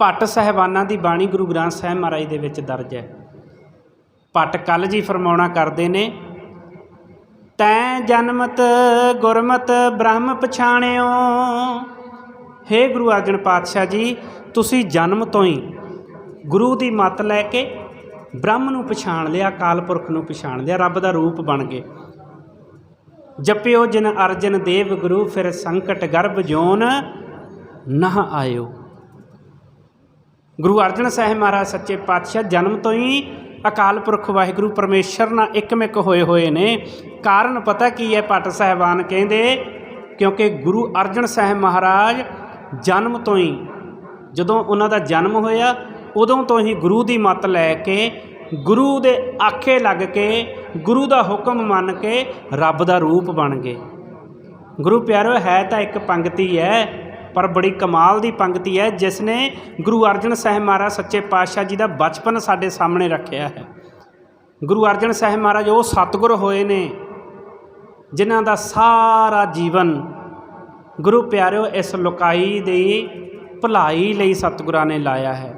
ਭੱਟ ਸਾਹਿਬਾਨਾਂ ਦੀ ਬਾਣੀ ਗੁਰੂ ਗ੍ਰੰਥ ਸਾਹਿਬ ਮਹਾਰਾਜ ਦੇ ਵਿੱਚ ਦਰਜ ਹੈ। ਭੱਟ ਕੱਲ ਜੀ ਫਰਮਾਉਣਾ ਕਰਦੇ ਨੇ, ਤੈਂ ਜਨਮਤ ਗੁਰਮਤ ਬ੍ਰਹਮ ਪਛਾਣਿਓ। ਹੇ ਗੁਰੂ ਅਰਜਨ ਪਾਤਸ਼ਾਹ ਜੀ, ਤੁਸੀਂ ਜਨਮ ਤੋਂ ਹੀ ਗੁਰੂ ਦੀ ਮੱਤ ਲੈ ਕੇ ਬ੍ਰਹਮ ਨੂੰ ਪਛਾਣ ਲਿਆ, ਅਕਾਲ ਪੁਰਖ ਨੂੰ ਪਛਾਣ ਲਿਆ, ਰੱਬ ਦਾ ਰੂਪ ਬਣ ਗਏ। ਜਪਿਓ ਜਿਨ ਅਰਜਨ ਦੇਵ ਗੁਰੂ, ਫਿਰ ਸੰਕਟ ਗਰਭ ਜੋਨ ਨਾ ਆਇਓ। ਗੁਰੂ ਅਰਜਨ ਸਾਹਿਬ ਮਹਾਰਾਜ ਸੱਚੇ ਪਾਤਸ਼ਾਹ, ਜਨਮ ਤੋਂ ਹੀ ਅਕਾਲ ਪੁਰਖ ਵਾਹਿਗੁਰੂ ਪਰਮੇਸ਼ਰ ਨਾਲ ਇੱਕਮਿਕ ਹੋਏ ਹੋਏ ਨੇ। ਕਾਰਨ ਪਤਾ ਕੀ ਹੈ ਪਟ ਸਾਹਿਬਾਨ ਕਹਿੰਦੇ, ਕਿਉਂਕਿ ਗੁਰੂ ਅਰਜਨ ਸਾਹਿਬ ਮਹਾਰਾਜ ਜਨਮ ਤੋਂ ਹੀ, ਜਦੋਂ ਉਹਨਾਂ ਦਾ ਜਨਮ ਹੋਇਆ, ਉਦੋਂ ਤੋਂ ਹੀ ਗੁਰੂ ਦੀ ਮੱਤ ਲੈ ਕੇ, ਗੁਰੂ ਦੇ ਆਖੇ ਲੱਗ ਕੇ, ਗੁਰੂ ਦਾ ਹੁਕਮ ਮੰਨ ਕੇ ਰੱਬ ਦਾ ਰੂਪ ਬਣ ਗਏ। ਗੁਰੂ ਪਿਆਰੋ, ਹੈ ਤਾਂ ਇੱਕ ਪੰਗਤੀ ਹੈ ਪਰ ਬੜੀ ਕਮਾਲ ਦੀ ਪੰਕਤੀ ਹੈ ਜਿਸ ਨੇ ਗੁਰੂ ਅਰਜਨ ਸਾਹਿਬ ਮਹਾਰਾਜ ਸੱਚੇ ਪਾਤਸ਼ਾਹ ਜੀ ਦਾ ਬਚਪਨ ਸਾਡੇ ਸਾਹਮਣੇ ਰੱਖਿਆ ਹੈ। ਗੁਰੂ ਅਰਜਨ ਸਾਹਿਬ ਮਹਾਰਾਜ ਉਹ ਸਤਿਗੁਰ ਹੋਏ ਨੇ, ਜਿਨ੍ਹਾਂ ਦਾ ਸਾਰਾ ਜੀਵਨ ਗੁਰੂ ਪਿਆਰਿਓ ਇਸ ਲੋਕਾਈ ਦੀ ਭਲਾਈ ਲਈ ਸਤਿਗੁਰਾਂ ਨੇ ਲਾਇਆ ਹੈ।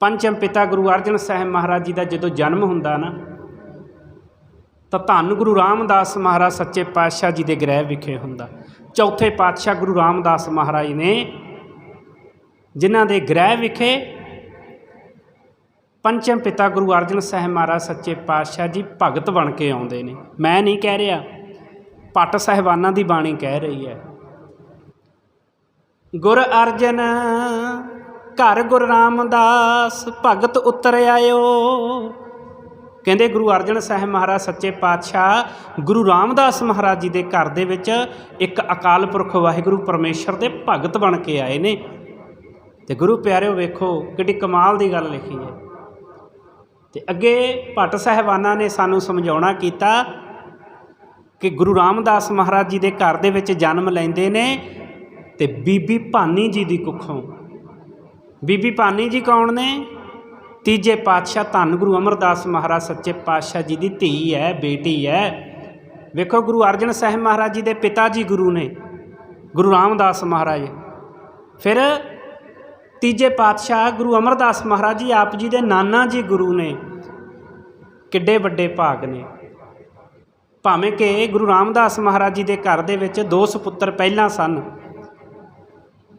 ਪੰਚਮ ਪਿਤਾ ਗੁਰੂ ਅਰਜਨ ਸਾਹਿਬ ਮਹਾਰਾਜ ਜੀ ਦਾ ਜਦੋਂ ਜਨਮ ਹੁੰਦਾ ਨਾ ਤਾਂ ਧੰਨ ਗੁਰੂ ਰਾਮਦਾਸ ਮਹਾਰਾਜ ਸੱਚੇ ਪਾਤਸ਼ਾਹ ਜੀ ਦੇ ਗ੍ਰਹਿ ਵਿਖੇ ਹੁੰਦਾ। ਚੌਥੇ ਪਾਤਸ਼ਾਹ ਗੁਰੂ ਰਾਮਦਾਸ ਮਹਾਰਾਜ ਨੇ ਜਿਨ੍ਹਾਂ ਦੇ ਗ੍ਰਹਿ ਵਿਖੇ ਪੰਚਮ ਪਿਤਾ ਗੁਰੂ ਅਰਜਨ ਸਾਹਿਬ ਮਹਾਰਾਜ ਸੱਚੇ ਪਾਤਸ਼ਾਹ ਜੀ ਭਗਤ ਬਣ ਕੇ ਆਉਂਦੇ ਨੇ। ਮੈਂ ਨਹੀਂ ਕਹਿ ਰਿਹਾ ਪਟ ਸਾਹਿਬਾਨਾਂ ਦੀ ਬਾਣੀ ਕਹਿ ਰਹੀ ਹੈ। ਗੁਰ ਅਰਜਨ, ਘਰ ਗੁਰ ਰਾਮਦਾਸ, ਭਗਤ ਉਤਰ ਆਇਓ। ਕਹਿੰਦੇ ਗੁਰੂ ਅਰਜਨ ਸਾਹਿਬ ਮਹਾਰਾਜ ਸੱਚੇ ਪਾਤਸ਼ਾਹ ਗੁਰੂ ਰਾਮਦਾਸ ਮਹਾਰਾਜ ਜੀ ਦੇ ਘਰ ਦੇ ਵਿੱਚ ਇੱਕ ਅਕਾਲ ਪੁਰਖ ਵਾਹਿਗੁਰੂ ਪਰਮੇਸ਼ਰ ਦੇ ਭਗਤ ਬਣ ਕੇ ਆਏ ਨੇ। ਤੇ ਗੁਰੂ ਪਿਆਰਿਓ ਵੇਖੋ ਕਿੱਡੀ ਕਮਾਲ ਦੀ ਗੱਲ ਲਿਖੀ ਹੈ। ਤੇ ਅੱਗੇ ਭੱਟ ਸਾਹਿਬਾਨਾਂ ਨੇ ਸਾਨੂੰ ਸਮਝਾਉਣਾ ਕੀਤਾ ਕਿ ਗੁਰੂ ਰਾਮਦਾਸ ਮਹਾਰਾਜ ਜੀ ਦੇ ਘਰ ਦੇ ਵਿੱਚ ਜਨਮ ਲੈਂਦੇ ਨੇ ਤੇ ਬੀਬੀ ਭਾਨੀ ਜੀ ਦੀ ਕੁੱਖੋਂ। ਬੀਬੀ ਭਾਨੀ ਜੀ ਕੌਣ ਨੇ? ਤੀਜੇ ਪਾਤਸ਼ਾਹ ਧੰਨ ਗੁਰੂ ਅਮਰਦਾਸ ਮਹਾਰਾਜ ਸੱਚੇ ਪਾਤਸ਼ਾਹ ਜੀ ਦੀ ਧੀ ਹੈ, ਬੇਟੀ ਹੈ। ਵੇਖੋ ਗੁਰੂ ਅਰਜਨ ਸਾਹਿਬ ਮਹਾਰਾਜ ਜੀ ਦੇ ਪਿਤਾ ਜੀ ਗੁਰੂ ਨੇ, ਗੁਰੂ ਰਾਮਦਾਸ ਮਹਾਰਾਜ। ਫਿਰ ਤੀਜੇ ਪਾਤਸ਼ਾਹ ਗੁਰੂ ਅਮਰਦਾਸ ਮਹਾਰਾਜ ਜੀ ਆਪ ਜੀ ਦੇ ਨਾਨਾ ਜੀ ਗੁਰੂ ਨੇ, ਕਿੱਡੇ ਵੱਡੇ ਭਾਗ ਨੇ। ਭਾਵੇਂ ਕਿ ਗੁਰੂ ਰਾਮਦਾਸ ਮਹਾਰਾਜ ਜੀ ਦੇ ਘਰ ਦੇ ਵਿੱਚ ਦੋ ਸੁਪੁੱਤਰ ਪਹਿਲਾਂ ਸਨ,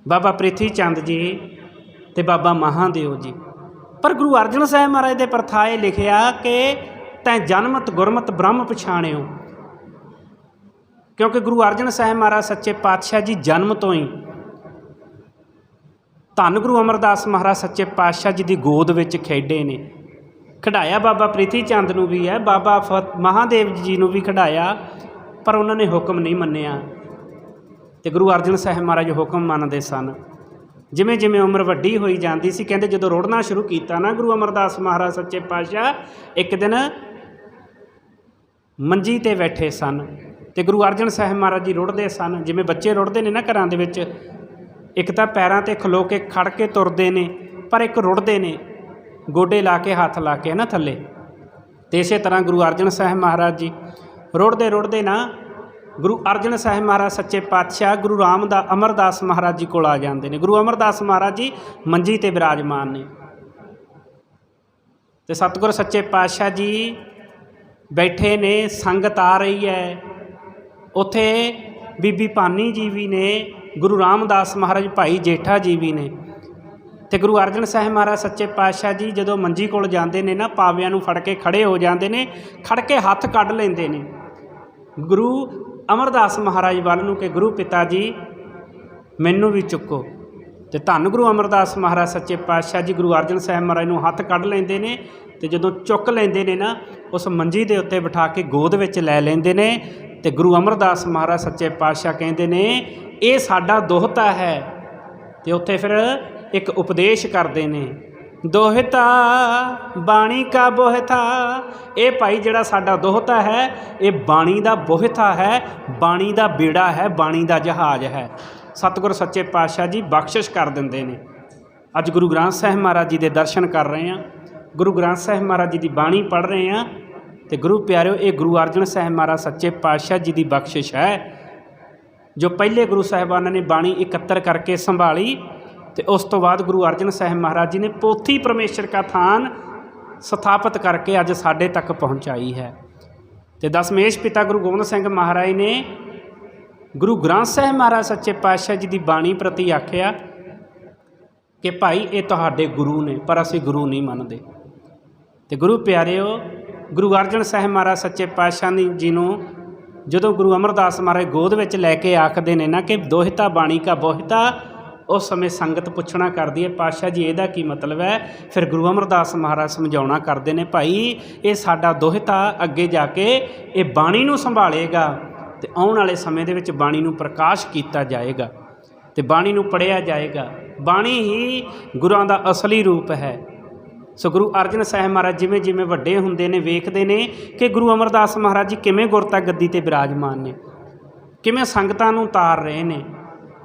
ਬਾਬਾ ਪ੍ਰਿਥੀ ਚੰਦ ਜੀ ਤੇ ਬਾਬਾ ਮਹਾਦੇਵ ਜੀ। ਪਰ ਗੁਰੂ ਅਰਜਨ ਸਾਹਿਬ ਮਹਾਰਾਜ ਦੇ ਪਰਥਾਏ ਲਿਖਿਆ ਕਿ ਤੈਂ ਜਨਮਤ, ਗੁਰਮਤ, ਬ੍ਰਹਮ ਪਛਾਣਿਓ। ਕਿਉਂਕਿ ਗੁਰੂ ਅਰਜਨ ਸਾਹਿਬ ਮਹਾਰਾਜ ਸੱਚੇ ਪਾਤਸ਼ਾਹ ਜੀ ਜਨਮ ਤੋਂ ਹੀ ਧੰਨ ਗੁਰੂ ਅਮਰਦਾਸ ਮਹਾਰਾਜ ਸੱਚੇ ਪਾਤਸ਼ਾਹ ਜੀ ਦੀ ਗੋਦ ਵਿੱਚ ਖੇਡੇ ਨੇ। ਖਿਡਾਇਆ ਬਾਬਾ ਪ੍ਰੀਤੀ ਚੰਦ ਨੂੰ ਵੀ ਹੈ, ਬਾਬਾ ਫ- ਮਹਾਦੇਵ ਜੀ ਨੂੰ ਵੀ ਖਿਡਾਇਆ, ਪਰ ਉਹਨਾਂ ਨੇ ਹੁਕਮ ਨਹੀਂ ਮੰਨਿਆ। ਤੇ ਗੁਰੂ ਅਰਜਨ ਸਾਹਿਬ ਮਹਾਰਾਜ ਹੁਕਮ ਮੰਨਦੇ ਸਨ। ਜਿਵੇਂ ਜਿਵੇਂ ਉਮਰ ਵੱਡੀ ਹੋਈ ਜਾਂਦੀ ਸੀ, ਕਹਿੰਦੇ ਜਦੋਂ ਰੋੜਨਾ ਸ਼ੁਰੂ ਕੀਤਾ ਨਾ ਗੁਰੂ ਅਮਰਦਾਸ ਮਹਾਰਾਜ ਸੱਚੇ ਪਾਤਸ਼ਾਹ, ਇੱਕ ਦਿਨ ਮੰਜੀ ਤੇ ਬੈਠੇ ਸਨ ਤੇ ਗੁਰੂ ਅਰਜਨ ਸਾਹਿਬ ਮਹਾਰਾਜ ਜੀ ਰੁੜਦੇ ਸਨ। ਜਿਵੇਂ ਬੱਚੇ ਰੁੜਦੇ ਨੇ ਨਾ ਘਰਾਂ ਦੇ ਵਿੱਚ, ਇੱਕ ਤਾਂ ਪੈਰਾਂ ਤੇ ਖਲੋ ਕੇ ਖੜ ਕੇ ਤੁਰਦੇ ਨੇ, ਪਰ ਇੱਕ ਰੁੜਦੇ ਨੇ, ਗੋਡੇ ਲਾ ਕੇ, ਹੱਥ ਲਾ ਕੇ ਨਾ ਥੱਲੇ। ਤੇ ਇਸੇ ਤਰ੍ਹਾਂ ਗੁਰੂ ਅਰਜਨ ਸਾਹਿਬ ਮਹਾਰਾਜ ਜੀ ਰੁੜਦੇ ਰੁੜਦੇ ਨਾ ਗੁਰੂ ਅਰਜਨ ਸਾਹਿਬ ਮਹਾਰਾਜ, ਸੱਚੇ ਪਾਤਸ਼ਾਹ ਗੁਰੂ ਰਾਮਦਾ, ਅਮਰਦਾਸ ਮਹਾਰਾਜ ਜੀ ਕੋਲ ਆ ਜਾਂਦੇ ਨੇ। ਗੁਰੂ ਅਮਰਦਾਸ ਮਹਾਰਾਜ ਜੀ ਮੰਜੀ ਤੇ ਵਿਰਾਜਮਾਨ ਨੇ। ਤੇ ਸਤਿਗੁਰ ਸੱਚੇ ਪਾਤਸ਼ਾਹ ਜੀ ਬੈਠੇ ਨੇ, ਸੰਗਤ ਆ ਰਹੀ ਹੈ। ਉਥੇ ਬੀਬੀ ਭਾਨੀ ਜੀ ਵੀ ਨੇ, ਗੁਰੂ ਰਾਮਦਾਸ ਮਹਾਰਾਜ ਭਾਈ ਜੇਠਾ ਜੀ ਵੀ ਨੇ। ਤੇ ਗੁਰੂ ਅਰਜਨ ਸਾਹਿਬ ਮਹਾਰਾਜ, ਸੱਚੇ ਪਾਤਸ਼ਾਹ ਜੀ ਜਦੋਂ ਮੰਜੀ ਕੋਲ ਜਾਂਦੇ ਨੇ ਨਾ, ਪਾਵਿਆਂ ਨੂੰ ਫੜ ਕੇ ਖੜੇ ਹੋ ਜਾਂਦੇ ਨੇ, ਖੜ ਕੇ ਹੱਥ ਕੱਢ ਲੈਂਦੇ ਨੇ। ਗੁਰੂ ਅਮਰਦਾਸ ਮਹਾਰਾਜ ਵੱਲ ਨੂੰ ਕਿ ਗੁਰੂ ਪਿਤਾ ਜੀ, ਮੈਨੂੰ ਵੀ ਚੁੱਕੋ। ਤੇ ਧੰਨ ਗੁਰੂ ਅਮਰਦਾਸ ਮਹਾਰਾਜ, ਸੱਚੇ ਪਾਤਸ਼ਾਹ ਜੀ, ਗੁਰੂ ਅਰਜਨ ਸਾਹਿਬ ਮਹਾਰਾਜ ਨੂੰ ਹੱਥ ਕੱਢ ਲੈਂਦੇ ਨੇ ਤੇ ਜਦੋਂ ਚੁੱਕ ਲੈਂਦੇ ਨੇ ਨਾ, ਉਸ ਮੰਜੀ ਦੇ ਉੱਤੇ ਬਿਠਾ ਕੇ ਗੋਦ ਵਿੱਚ ਲੈ ਲੈਂਦੇ ਨੇ ਤੇ ਗੁਰੂ ਅਮਰਦਾਸ ਮਹਾਰਾਜ, ਸੱਚੇ ਪਾਤਸ਼ਾਹ ਕਹਿੰਦੇ ਨੇ, ਇਹ ਸਾਡਾ ਦੋਹਤਾ ਹੈ। ਤੇ ਉੱਥੇ ਫਿਰ ਇੱਕ ਉਪਦੇਸ਼ ਕਰਦੇ ਨੇ। ਦੋਹਤਾ ਬਾਣੀ ਕਾ ਬੋਹਤਾ ਇਹ ਭਾਈ ਜਿਹੜਾ ਸਾਡਾ ਦੋਹਤਾ ਹੈ, ਇਹ ਬਾਣੀ ਦਾ ਬੋਹਤਾ ਹੈ, ਬਾਣੀ ਦਾ ਬੇੜਾ ਹੈ, ਬਾਣੀ ਦਾ ਜਹਾਜ਼ ਹੈ। ਸਤਿਗੁਰ ਸੱਚੇ ਪਾਤਸ਼ਾਹ ਜੀ ਬਖਸ਼ਿਸ਼ ਕਰ ਦਿੰਦੇ ਨੇ। ਅੱਜ ਗੁਰੂ ਗ੍ਰੰਥ ਸਾਹਿਬ ਮਹਾਰਾਜ ਜੀ ਦੇ ਦਰਸ਼ਨ ਕਰ ਰਹੇ ਹਾਂ। ਗੁਰੂ ਗ੍ਰੰਥ ਸਾਹਿਬ ਮਹਾਰਾਜ ਜੀ ਦੀ ਬਾਣੀ ਪੜ੍ਹ ਰਹੇ ਹਾਂ ਤੇ ਗੁਰੂ ਪਿਆਰਿਓ, ਇਹ ਗੁਰੂ ਅਰਜਨ ਸਾਹਿਬ ਮਹਾਰਾਜ ਸੱਚੇ ਪਾਤਸ਼ਾਹ ਜੀ ਦੀ ਬਖਸ਼ਿਸ਼ ਹੈ। ਜੋ ਪਹਿਲੇ ਗੁਰੂ ਸਾਹਿਬਾਨਾਂ ਨੇ ਬਾਣੀ ਇਕੱਤਰ ਕਰਕੇ ਸੰਭਾਲੀ ਤੇ ਉਸ ਤੋਂ ਬਾਅਦ ਗੁਰੂ ਅਰਜਨ ਸਾਹਿਬ ਮਹਾਰਾਜ ਜੀ ਨੇ ਪੋਥੀ ਪਰਮੇਸ਼ਰ ਕਾ ਥਾਨ ਸਥਾਪਿਤ ਕਰਕੇ ਅੱਜ ਸਾਡੇ ਤੱਕ ਪਹੁੰਚਾਈ ਹੈ। ਤੇ ਦਸਮੇਸ਼ ਪਿਤਾ ਗੁਰੂ ਗੋਬਿੰਦ ਸਿੰਘ ਮਹਾਰਾਜ ਨੇ ਗੁਰੂ ਗ੍ਰੰਥ ਸਾਹਿਬ ਮਹਾਰਾਜ ਸੱਚੇ ਪਾਤਸ਼ਾਹ ਜੀ ਦੀ ਬਾਣੀ ਪ੍ਰਤੀ ਆਖਿਆ ਕਿ ਭਾਈ, ਇਹ ਤੁਹਾਡੇ ਗੁਰੂ ਨੇ, ਪਰ ਅਸੀਂ ਗੁਰੂ ਨਹੀਂ ਮੰਨਦੇ। ਤੇ ਗੁਰੂ ਪਿਆਰਿਓ, ਗੁਰੂ ਅਰਜਨ ਸਾਹਿਬ ਮਹਾਰਾਜ ਸੱਚੇ ਪਾਤਸ਼ਾਹ ਜੀ ਨੂੰ ਜਦੋਂ ਗੁਰੂ ਅਮਰਦਾਸ ਮਹਾਰਾਜ ਗੋਦ ਵਿੱਚ ਲੈ ਕੇ ਆਖਦੇ ਨੇ ਨਾ ਕਿ ਦੋਹਿਤਾ ਬਾਣੀ ਕਾ ਬੋਹਿਤਾ ਉਸ ਸਮੇਂ ਸੰਗਤ ਪੁੱਛਣਾ ਕਰਦੀ ਹੈ, ਪਾਤਸ਼ਾਹ ਜੀ, ਇਹਦਾ ਕੀ ਮਤਲਬ ਹੈ? ਫਿਰ ਗੁਰੂ ਅਮਰਦਾਸ ਮਹਾਰਾਜ ਸਮਝਾਉਣਾ ਕਰਦੇ ਨੇ, ਭਾਈ, ਇਹ ਸਾਡਾ ਦੋਹਿਤਾ ਅੱਗੇ ਜਾ ਕੇ ਇਹ ਬਾਣੀ ਨੂੰ ਸੰਭਾਲੇਗਾ ਤੇ ਆਉਣ ਵਾਲੇ ਸਮੇਂ ਦੇ ਵਿੱਚ ਬਾਣੀ ਨੂੰ ਪ੍ਰਕਾਸ਼ ਕੀਤਾ ਜਾਏਗਾ ਤੇ ਬਾਣੀ ਨੂੰ ਪੜ੍ਹਿਆ ਜਾਏਗਾ। ਬਾਣੀ ਹੀ ਗੁਰਾਂ ਦਾ ਅਸਲੀ ਰੂਪ ਹੈ। ਸੋ ਗੁਰੂ ਅਰਜਨ ਸਾਹਿਬ ਮਹਾਰਾਜ ਜਿਵੇਂ ਜਿਵੇਂ ਵੱਡੇ ਹੁੰਦੇ ਨੇ, ਵੇਖਦੇ ਨੇ ਕਿ ਗੁਰੂ ਅਮਰਦਾਸ ਮਹਾਰਾਜ ਜੀ ਕਿਵੇਂ ਗੁਰਤਾ ਗੱਦੀ ਤੇ ਬਿਰਾਜਮਾਨ ਨੇ, ਕਿਵੇਂ ਸੰਗਤਾਂ ਨੂੰ ਤਾਰ ਰਹੇ ਨੇ।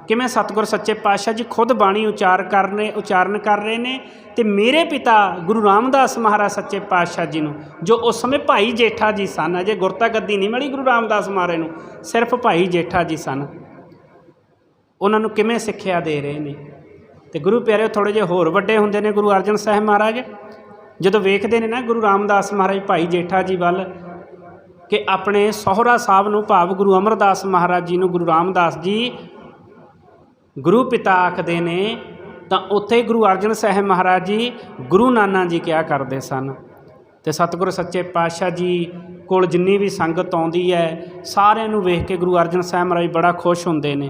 ਕਿਵੇਂ ਸਤਿਗੁਰ ਸੱਚੇ ਪਾਤਸ਼ਾਹ ਜੀ ਖੁਦ ਬਾਣੀ ਉਚਾਰ ਕਰਨੇ ਉਚਾਰਨ ਕਰ ਰਹੇ ਨੇ ਤੇ ਮੇਰੇ ਪਿਤਾ ਗੁਰੂ ਰਾਮਦਾਸ ਮਹਾਰਾਜ ਸੱਚੇ ਪਾਤਸ਼ਾਹ ਜੀ ਨੂੰ, ਜੋ ਉਸ ਸਮੇਂ ਭਾਈ ਜੇਠਾ ਜੀ ਸਨ, ਅਜੇ ਗੁਰਤਾ ਗੱਦੀ ਨਹੀਂ ਮਿਲੀ ਗੁਰੂ ਰਾਮਦਾਸ ਮਹਾਰਾਜ ਨੂੰ, ਸਿਰਫ ਭਾਈ ਜੇਠਾ ਜੀ ਸਨ। ਉਹਨਾਂ ਨੂੰ ਕਿਵੇਂ ਸਿੱਖਿਆ ਦੇ ਰਹੇ ਨੇ? ਤੇ ਗੁਰੂ ਪਿਆਰੇ ਥੋੜੇ ਜਿਹੇ ਹੋਰ ਵੱਡੇ ਹੁੰਦੇ ਨੇ ਗੁਰੂ ਅਰਜਨ ਸਾਹਿਬ ਮਹਾਰਾਜ। ਜਦੋਂ ਵੇਖਦੇ ਨੇ ਨਾ ਗੁਰੂ ਰਾਮਦਾਸ ਮਹਾਰਾਜ, ਭਾਈ ਜੇਠਾ ਜੀ ਵੱਲ, ਕਿ ਆਪਣੇ ਸਹੁਰਾ ਸਾਹਿਬ ਨੂੰ ਭਾਵ ਗੁਰੂ ਅਮਰਦਾਸ ਮਹਾਰਾਜ ਜੀ ਨੂੰ ਗੁਰੂ ਰਾਮਦਾਸ ਜੀ ਗੁਰੂ ਪਿਤਾ ਆਖਦੇ ਨੇ, ਤਾਂ ਉੱਥੇ ਗੁਰੂ ਅਰਜਨ ਸਾਹਿਬ ਮਹਾਰਾਜ ਜੀ ਗੁਰੂ ਨਾਨਾ ਜੀ ਕਿਹਾ ਕਰਦੇ ਸਨ? ਤੇ ਸਤਿਗੁਰ ਸੱਚੇ ਪਾਤਸ਼ਾਹ ਜੀ ਕੋਲ ਜਿੰਨੀ ਵੀ ਸੰਗਤ ਆਉਂਦੀ ਹੈ, ਸਾਰਿਆਂ ਨੂੰ ਵੇਖ ਕੇ ਗੁਰੂ ਅਰਜਨ ਸਾਹਿਬ ਮਹਾਰਾਜ ਬੜਾ ਖੁਸ਼ ਹੁੰਦੇ ਨੇ।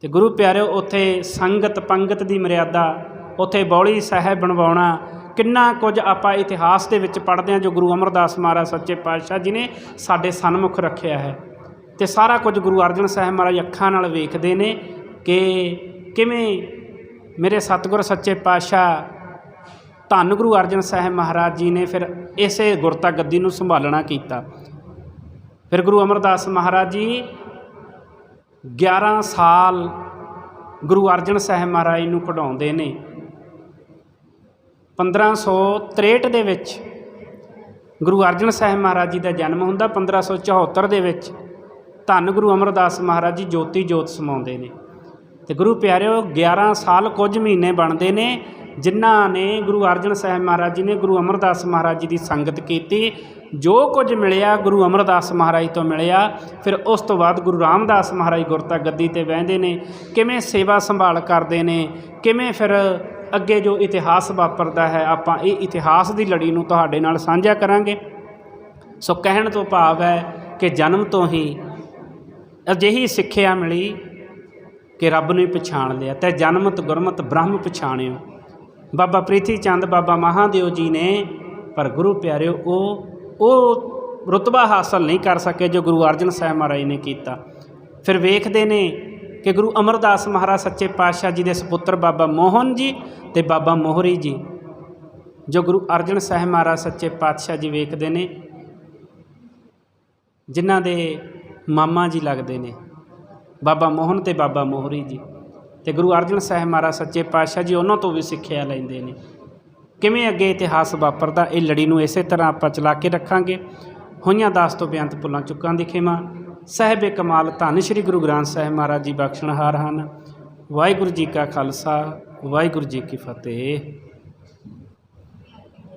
ਤੇ ਗੁਰੂ ਪਿਆਰਿਓ, ਉੱਥੇ ਸੰਗਤ ਪੰਗਤ ਦੀ ਮਰਿਆਦਾ, ਉੱਥੇ ਬੌਲੀ ਸਾਹਿਬ ਬਣਵਾਉਣਾ, ਕਿੰਨਾ ਕੁਝ ਆਪਾਂ ਇਤਿਹਾਸ ਦੇ ਵਿੱਚ ਪੜ੍ਹਦੇ ਹਾਂ ਜੋ ਗੁਰੂ ਅਮਰਦਾਸ ਮਹਾਰਾਜ ਸੱਚੇ ਪਾਤਸ਼ਾਹ ਜੀ ਨੇ ਸਾਡੇ ਸਨਮੁਖ ਰੱਖਿਆ ਹੈ। ਤੇ ਸਾਰਾ ਕੁਝ ਗੁਰੂ ਅਰਜਨ ਸਾਹਿਬ ਮਹਾਰਾਜ ਅੱਖਾਂ ਨਾਲ ਵੇਖਦੇ ਨੇ ਕਿ ਕਿਵੇਂ ਮੇਰੇ ਸਤਿਗੁਰ ਸੱਚੇ ਪਾਤਸ਼ਾਹ ਧੰਨ ਗੁਰੂ ਅਰਜਨ ਸਾਹਿਬ ਮਹਾਰਾਜ ਜੀ ਨੇ ਫਿਰ ਇਸੇ ਗੁਰਤਾ ਗੱਦੀ ਨੂੰ ਸੰਭਾਲਣਾ ਕੀਤਾ। ਫਿਰ ਗੁਰੂ ਅਮਰਦਾਸ ਮਹਾਰਾਜ ਜੀ 11 ਸਾਲ ਗੁਰੂ ਅਰਜਨ ਸਾਹਿਬ ਮਹਾਰਾਜ ਨੂੰ ਕਢਾਉਂਦੇ ਨੇ। 1563 ਦੇ ਵਿੱਚ ਗੁਰੂ ਅਰਜਨ ਸਾਹਿਬ ਮਹਾਰਾਜ ਜੀ ਦਾ ਜਨਮ ਹੁੰਦਾ। 1574 ਦੇ ਵਿੱਚ ਧੰਨ ਗੁਰੂ ਅਮਰਦਾਸ ਮਹਾਰਾਜ ਜੀ ਜੋਤੀ ਜੋਤ ਸਮਾਉਂਦੇ ਨੇ। ਤੇ ਗੁਰੂ ਪਿਆਰਿਓ 11 ਸਾਲ ਕੁਝ ਮਹੀਨੇ ਬਣਦੇ ਨੇ, ਜਿਨ੍ਹਾਂ ਨੇ ਗੁਰੂ ਅਰਜਨ ਸਾਹਿਬ ਮਹਾਰਾਜ ਜੀ ਨੇ ਗੁਰੂ ਅਮਰਦਾਸ ਮਹਾਰਾਜ ਜੀ ਦੀ ਸੰਗਤ ਕੀਤੀ। ਜੋ ਕੁਝ ਮਿਲਿਆ, ਗੁਰੂ ਅਮਰਦਾਸ ਮਹਾਰਾਜ ਤੋਂ ਮਿਲਿਆ। ਫਿਰ ਉਸ ਤੋਂ ਬਾਅਦ ਗੁਰੂ ਰਾਮਦਾਸ ਮਹਾਰਾਜ ਗੁਰਤਾ ਗੱਦੀ ਤੇ ਬਹਿੰਦੇ ਨੇ। ਕਿਵੇਂ ਸੇਵਾ ਸੰਭਾਲ ਕਰਦੇ ਨੇ, ਕਿਵੇਂ ਫਿਰ ਅੱਗੇ ਜੋ ਇਤਿਹਾਸ ਵਾਪਰਦਾ ਹੈ, ਆਪਾਂ ਇਹ ਇਤਿਹਾਸ ਦੀ ਲੜੀ ਨੂੰ ਤੁਹਾਡੇ ਨਾਲ ਸਾਂਝਾ ਕਰਾਂਗੇ। ਸੋ ਕਹਿਣ ਤੋਂ ਭਾਵ ਹੈ ਕਿ ਜਨਮ ਤੋਂ ਹੀ ਅਜਿਹੀ ਸਿੱਖਿਆ ਮਿਲੀ ਕਿ ਰੱਬ ਨੂੰ ਹੀ ਪਛਾਣ ਲਿਆ। ਤੇ ਜਨਮਤ ਗੁਰਮਤ ਬ੍ਰਹਮ ਪਛਾਣਿਓ। ਬਾਬਾ ਪ੍ਰੀਤੀ ਚੰਦ, ਬਾਬਾ ਮਹਾਦੇਵ ਜੀ ਨੇ, ਪਰ ਗੁਰੂ ਪਿਆਰਿਓ, ਉਹ ਉਹ ਰੁਤਬਾ ਹਾਸਲ ਨਹੀਂ ਕਰ ਸਕੇ ਜੋ ਗੁਰੂ ਅਰਜਨ ਸਾਹਿਬ ਮਹਾਰਾਜ ਨੇ ਕੀਤਾ। ਫਿਰ ਵੇਖਦੇ ਨੇ ਕਿ ਗੁਰੂ ਅਮਰਦਾਸ ਮਹਾਰਾਜ ਸੱਚੇ ਪਾਤਸ਼ਾਹ ਜੀ ਦੇ ਸੁਪੁੱਤਰ ਬਾਬਾ ਮੋਹਨ ਜੀ ਤੇ ਬਾਬਾ ਮੋਹਰੀ ਜੀ, ਜੋ ਗੁਰੂ ਅਰਜਨ ਸਾਹਿਬ ਮਹਾਰਾਜ ਸੱਚੇ ਪਾਤਸ਼ਾਹ ਜੀ ਵੇਖਦੇ ਨੇ, ਜਿਨ੍ਹਾਂ ਦੇ ਮਾਮਾ ਜੀ ਲੱਗਦੇ ਨੇ। ਬਾਬਾ ਮੋਹਨ ਤੇ ਬਾਬਾ ਮੋਹਰੀ ਜੀ। ਤੇ ਗੁਰੂ ਅਰਜਨ ਸਾਹਿਬ ਮਹਾਰਾਜ ਸੱਚੇ ਪਾਤਸ਼ਾਹ ਜੀ ਉਹਨਾਂ ਤੋਂ ਵੀ ਸਿੱਖਿਆ ਲੈਂਦੇ ਨੇ। ਕਿਵੇਂ ਅੱਗੇ ਇਤਿਹਾਸ ਵਾਪਰਦਾ, ਇਹ ਲੜੀ ਨੂੰ ਇਸੇ ਤਰ੍ਹਾਂ ਆਪਾਂ ਚਲਾ ਕੇ ਰੱਖਾਂਗੇ। ਹੋਈਆਂ ਦਾਸ ਤੋਂ ਬੇਅੰਤ ਪੁੱਲਾਂ ਚੁੱਕਾਂ ਦੀ ਖਿਮਾ। ਸਾਹਿਬ ਕਮਾਲ ਧੰਨ ਸ਼੍ਰੀ ਗੁਰੂ ਗ੍ਰੰਥ ਸਾਹਿਬ ਮਹਾਰਾਜ ਜੀ ਬਖਸ਼ਣਹਾਰ ਹਨ। ਵਾਹਿਗੁਰੂ ਜੀ ਕਾ ਖਾਲਸਾ, ਵਾਹਿਗੁਰੂ ਜੀ ਕੀ ਫਤਿਹ।